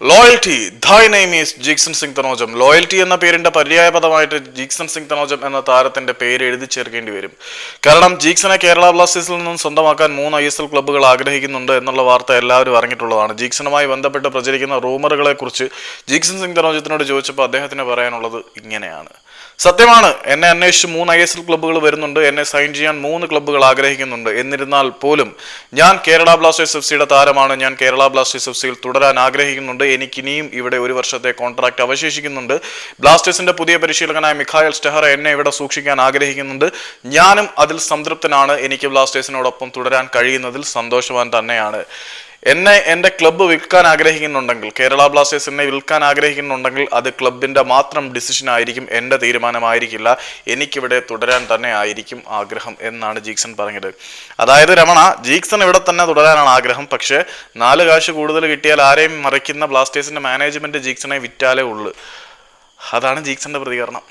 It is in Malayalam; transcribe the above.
Loyalty thy name is Jeakson Singh Thounaojam loyalty എന്ന പേരിന്റെ പര്യായ പദമായിട്ട് ജീക്സൺ സിംഗ് തനോജം എന്ന താരത്തിന്റെ പേര് എഴുതി ചേർക്കേണ്ടി വരും. കാരണം ജീക്സനെ കേരള ബ്ലാസ്റ്റേഴ്സിൽ നിന്നും സ്വന്തമാക്കാൻ മൂന്ന് ഐ എസ് എൽ ക്ലബ്ബുകൾ ആഗ്രഹിക്കുന്നുണ്ട് എന്നുള്ള വാർത്ത എല്ലാവരും അറിഞ്ഞിട്ടുള്ളതാണ്. ജീക്സണുമായി ബന്ധപ്പെട്ട് പ്രചരിക്കുന്ന റൂമറുകളെ കുറിച്ച് ജീക്സൺ സിംഗ് തനോജത്തിനോട് ചോദിച്ചപ്പോൾ അദ്ദേഹത്തിന് പറയാനുള്ളത് ഇങ്ങനെയാണ്. സത്യമാണ് എന്നെ അന്വേഷിച്ച് മൂന്ന് ഐ എസ് എൽ ക്ലബ്ബുകൾ വരുന്നുണ്ട് എന്നെ സൈൻ ചെയ്യാൻ മൂന്ന് ക്ലബ്ബുകൾ ആഗ്രഹിക്കുന്നുണ്ട്. എന്നിരുന്നാൽ പോലും ഞാൻ കേരള ബ്ലാസ്റ്റേഴ്സ് എഫ് സിയുടെ താരമാണ് ഞാൻ കേരള ബ്ലാസ്റ്റേഴ്സ് എഫ് സിയിൽ തുടരാൻ ആഗ്രഹിക്കുന്നുണ്ട്. എനിക്കിനിയും ഇവിടെ ഒരു വർഷത്തെ കോൺട്രാക്ട് അവശേഷിക്കുന്നുണ്ട്. ബ്ലാസ്റ്റേഴ്സിന്റെ പുതിയ പരിശീലകനായ മിഖായൽ സ്റ്റെഹർ എന്നെ ഇവിടെ സൂക്ഷിക്കാൻ ആഗ്രഹിക്കുന്നുണ്ട്. ഞാനും അതിൽ സംതൃപ്തനാണ്. എനിക്ക് ബ്ലാസ്റ്റേഴ്സിനോടൊപ്പം തുടരാൻ കഴിയുന്നതിൽ സന്തോഷവാൻ തന്നെയാണ്. എന്നെ എന്റെ ക്ലബ്ബ് വിൽക്കാൻ ആഗ്രഹിക്കുന്നുണ്ടെങ്കിൽ കേരള ബ്ലാസ്റ്റേഴ്സ് എന്നെ വിൽക്കാൻ ആഗ്രഹിക്കുന്നുണ്ടെങ്കിൽ അത് ക്ലബിന്റെ മാത്രം ഡിസിഷൻ ആയിരിക്കും എന്റെ തീരുമാനമായിരിക്കില്ല. എനിക്കിവിടെ തുടരാൻ തന്നെ ആയിരിക്കും ആഗ്രഹം എന്നാണ് ജീക്സൺ പറഞ്ഞത്. അതായത് രമണ ജീക്സൺ ഇവിടെ തന്നെ തുടരാനാണ് ആഗ്രഹം. പക്ഷേ നാല് കാശ് കൂടുതൽ കിട്ടിയാൽ ആരെയും മറിക്കുന്ന ബ്ലാസ്റ്റേഴ്സിന്റെ മാനേജ്മെന്റ് ജീക്സണെ വിറ്റാലേ ഉള്ളൂ. അതാണ് ജീക്സന്റെ പ്രതികരണം.